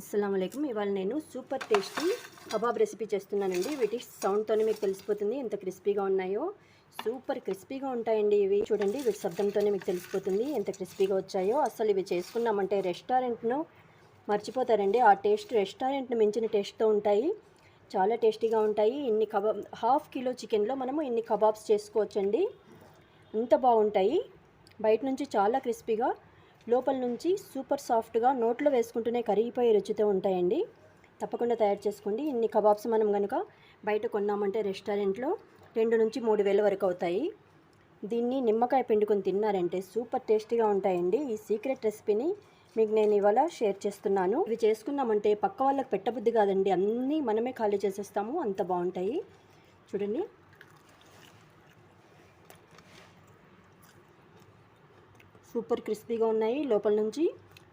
అస్సలం అయికం ఇవాళ నేను సూపర్ టేస్టీ కబాబ్ రెసిపీ చేస్తున్నానండి. వీటి సౌండ్తోనే మీకు తెలిసిపోతుంది ఎంత క్రిస్పీగా ఉన్నాయో. సూపర్ క్రిస్పీగా ఉంటాయండి ఇవి. చూడండి వీటి శబ్దంతోనే మీకు తెలిసిపోతుంది ఎంత క్రిస్పీగా వచ్చాయో. అసలు ఇవి చేసుకున్నామంటే రెస్టారెంట్ను మర్చిపోతారండి. ఆ టేస్ట్ రెస్టారెంట్ను మించిన టేస్ట్తో ఉంటాయి. చాలా టేస్టీగా ఉంటాయి. ఇన్ని కబాబ్ హాఫ్ కిలో చికెన్లో మనము ఇన్ని కబాబ్స్ చేసుకోవచ్చండి. అంత బాగుంటాయి. బయట నుంచి చాలా క్రిస్పీగా లోపల నుంచి సూపర్ సాఫ్ట్గా నోట్లో వేసుకుంటూనే కరిగిపోయే రుచితో ఉంటాయండి. తప్పకుండా తయారు చేసుకోండి. ఇన్ని కబాబ్స్ మనం కనుక బయట కొన్నామంటే రెస్టారెంట్లో రెండు నుంచి మూడు వేల వరకు అవుతాయి. దీన్ని నిమ్మకాయ పిండుకొని తిన్నారంటే సూపర్ టేస్టీగా ఉంటాయండి. ఈ సీక్రెట్ రెసిపీని మీకు నేను ఇవాళ షేర్ చేస్తున్నాను. ఇవి చేసుకున్నామంటే పక్క వాళ్ళకి పెట్టబుద్ధి కాదండి. అన్నీ మనమే ఖాళీ చేసేస్తాము. అంత బాగుంటాయి. చూడండి. సూపర్ క్రిస్పీగా ఉన్నాయి. లోపల నుంచి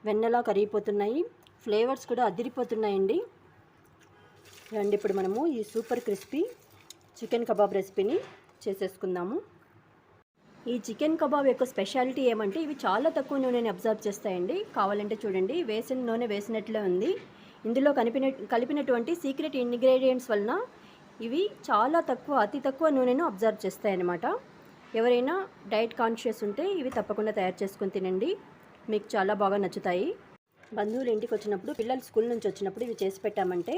వెన్నలా కరిగిపోతున్నాయి. ఫ్లేవర్స్ కూడా అదిరిపోతున్నాయండి. రండి ఇప్పుడు మనము ఈ సూపర్ క్రిస్పీ చికెన్ కబాబ్ రెసిపీని చేసేసుకుందాము. ఈ చికెన్ కబాబ్ యొక్క స్పెషాలిటీ ఏమంటే ఇవి చాలా తక్కువ నూనెని అబ్జర్వ్ చేస్తాయండి. కావాలంటే చూడండి వేసిన నూనె వేసినట్లే ఉంది. ఇందులో కలిపిన కలిపినటువంటి సీక్రెట్ ఇంగ్రీడియంట్స్ వలన ఇవి చాలా తక్కువ అతి తక్కువ నూనెను అబ్జర్వ్ చేస్తాయన్నమాట. ఎవరైనా డైట్ కాన్షియస్ ఉంటే ఇవి తప్పకుండా తయారు చేసుకొని తినండి. మీకు చాలా బాగా నచ్చుతాయి. బంధువులు ఇంటికి వచ్చినప్పుడు పిల్లలు స్కూల్ నుంచి వచ్చినప్పుడు ఇవి చేసి పెట్టామంటే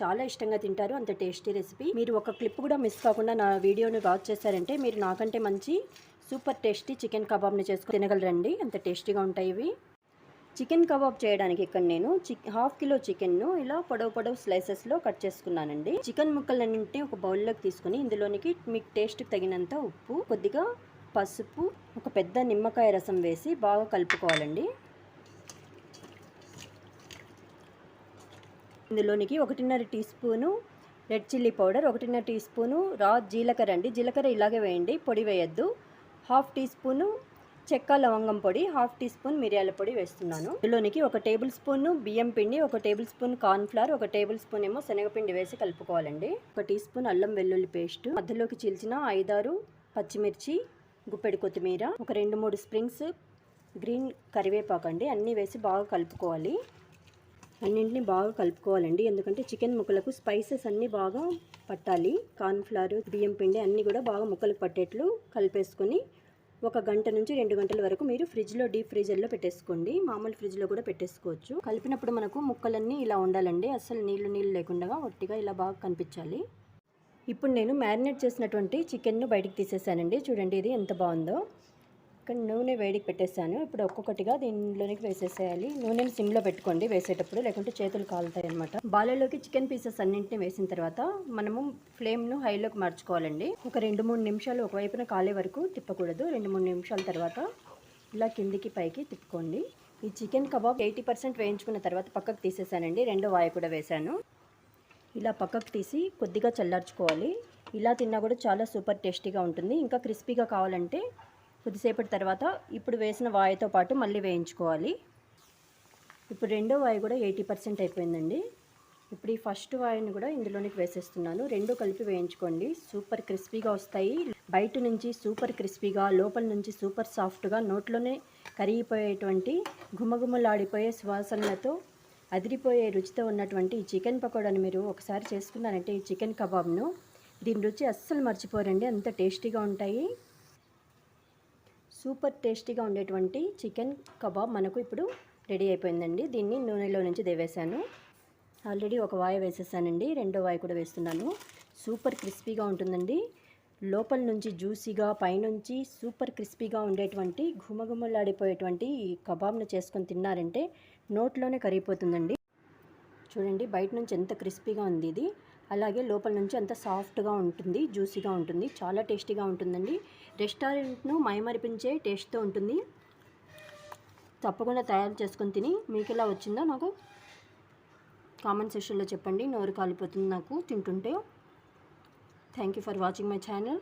చాలా ఇష్టంగా తింటారు. అంత టేస్టీ రెసిపీ. మీరు ఒక క్లిప్ కూడా మిస్ కాకుండా నా వీడియోని వాచ్ చేశారంటే మీరు నాకంటే మంచి సూపర్ టేస్టీ చికెన్ కబాబ్ని చేసుకుని తినగలరండి. అంత టేస్టీగా ఉంటాయి ఇవి. చికెన్ కబాబ్ చేయడానికి ఇక్కడ నేను హాఫ్ కిలో చికెన్ను ఇలా పొడవు పొడవు స్లైసెస్లో కట్ చేసుకున్నానండి. చికెన్ ముక్కలన్నింటినీ ఒక బౌల్లోకి తీసుకుని ఇందులోనికి మీకు టేస్ట్కి తగినంత ఉప్పు కొద్దిగా పసుపు ఒక పెద్ద నిమ్మకాయ రసం వేసి బాగా కలుపుకోవాలండి. ఇందులోనికి ఒకటిన్నర teaspoon red chilli powder ఒకటిన్నర టీ స్పూను రా జీలకర్ర అండి. జీలకర్ర ఇలాగే వేయండి పొడి వేయద్దు. హాఫ్ టీ స్పూను చెక్క లవంగం పొడి హాఫ్ టీ స్పూన్ మిరియాల పొడి వేస్తున్నాను. ఇందులోనికి ఒక టేబుల్ స్పూన్ బియ్యం పిండి ఒక టేబుల్ స్పూన్ కార్న్ ఫ్లవర్ ఒక టేబుల్ స్పూన్ ఏమో శనగపిండి వేసి కలుపుకోవాలండి. ఒక టీ స్పూన్ అల్లం వెల్లుల్లి పేస్ట్ మధ్యలోకి చీల్చిన ఐదారు పచ్చిమిర్చి గుప్పెడు కొత్తిమీర ఒక రెండు మూడు స్ప్రింగ్స్ గ్రీన్ కరివేపాకు అండి. అన్నీ వేసి బాగా కలుపుకోవాలి. అన్నింటిని బాగా కలుపుకోవాలండి ఎందుకంటే చికెన్ ముక్కలకు స్పైసెస్ అన్నీ బాగా పట్టాలి. కార్న్ఫ్లవర్ బియ్యం పిండి అన్నీ కూడా బాగా ముక్కలకు పట్టేట్లు కలిపేసుకొని ఒక గంట నుంచి రెండు గంటల వరకు మీరు ఫ్రిడ్జ్లో డీప్ ఫ్రీజర్లో పెట్టేసుకోండి. మామూలు ఫ్రిడ్జ్లో కూడా పెట్టేసుకోవచ్చు. కలిపినప్పుడు మనకు ముక్కలన్నీ ఇలా ఉండాలండి. అసలు నీళ్ళు నీళ్ళు లేకుండా ఒట్టిగా ఇలా బాగా కనిపించాలి. ఇప్పుడు నేను మ్యారినేట్ చేసినటువంటి చికెన్ను బయటికి తీసేసానండి. చూడండి ఇది ఎంత బాగుందో. ఇక్కడ నూనె వేడికి పెట్టేసాను ఇప్పుడు ఒక్కొక్కటిగా దీనిలోనికి వేసేసేయాలి. నూనెని సిమ్లో పెట్టుకోండి వేసేటప్పుడు లేకుంటే చేతులు కాలుతాయి అనమాట బాలలోకి చికెన్ పీసెస్ అన్నింటిని వేసిన తర్వాత మనము ఫ్లేమ్ను హైలోకి మార్చుకోవాలండి. ఒక రెండు మూడు నిమిషాలు ఒకవైపున కాలే వరకు తిప్పకూడదు. రెండు మూడు నిమిషాల తర్వాత ఇలా కిందికి పైకి తిప్పుకోండి. ఈ చికెన్ కబాబ్ ఎయిటీ పర్సెంట్ వేయించుకున్న తర్వాత పక్కకు తీసేసానండి. రెండో వాయి కూడా వేశాను. ఇలా పక్కకు తీసి కొద్దిగా చల్లార్చుకోవాలి. ఇలా తిన్నా కూడా చాలా సూపర్ టేస్టీగా ఉంటుంది. ఇంకా క్రిస్పీగా కావాలంటే కొద్దిసేపటి తర్వాత ఇప్పుడు వేసిన వాయితో పాటు మళ్ళీ వేయించుకోవాలి. ఇప్పుడు రెండో వాయి కూడా ఎయిటీ పర్సెంట్ అయిపోయిందండి. ఇప్పుడు ఈ ఫస్ట్ వాయిని కూడా ఇందులోనికి వేసేస్తున్నాను. రెండు కలిపి వేయించుకోండి. సూపర్ క్రిస్పీగా వస్తాయి. బయట నుంచి సూపర్ క్రిస్పీగా లోపల నుంచి సూపర్ సాఫ్ట్గా నోట్లోనే కరిగిపోయేటువంటి గుమగుమలాడిపోయే సువాసనలతో అదిరిపోయే రుచితో ఉన్నటువంటి ఈ చికెన్ పకోడాని మీరు ఒకసారి చేసుకున్నారంటే ఈ చికెన్ కబాబ్ను దీని రుచి అస్సలు మర్చిపోరండి. అంత టేస్టీగా ఉంటాయి. సూపర్ టేస్టీగా ఉండేటువంటి చికెన్ కబాబ్ మనకు ఇప్పుడు రెడీ అయిపోయిందండి. దీన్ని నూనెలో నుంచి దేవేశాను. ఆల్రెడీ ఒక వాయ వేసేసానండి. రెండో వాయి కూడా వేస్తున్నాను. సూపర్ క్రిస్పీగా ఉంటుందండి. లోపల నుంచి జ్యూసీగా పైనుంచి సూపర్ క్రిస్పీగా ఉండేటువంటి ఘుమఘుమలాడిపోయేటువంటి ఈ కబాబ్ను చేసుకొని తిన్నారంటే నోట్లోనే కరిగిపోతుందండి. చూడండి బయట నుంచి ఎంత క్రిస్పీగా ఉంది ఇది. అలాగే లోపల నుంచి అంత సాఫ్ట్గా ఉంటుంది జ్యూసీగా ఉంటుంది చాలా టేస్టీగా ఉంటుందండి. రెస్టారెంట్ను మైమరిపించే టేస్ట్తో ఉంటుంది. తప్పకుండా తయారు చేసుకొని తిని మీకు ఎలా వచ్చిందో నాకు కామెంట్ సెక్షన్లో చెప్పండి. నోరు కాలిపోతుంది నాకు తింటుంటే. Thank you for watching my channel.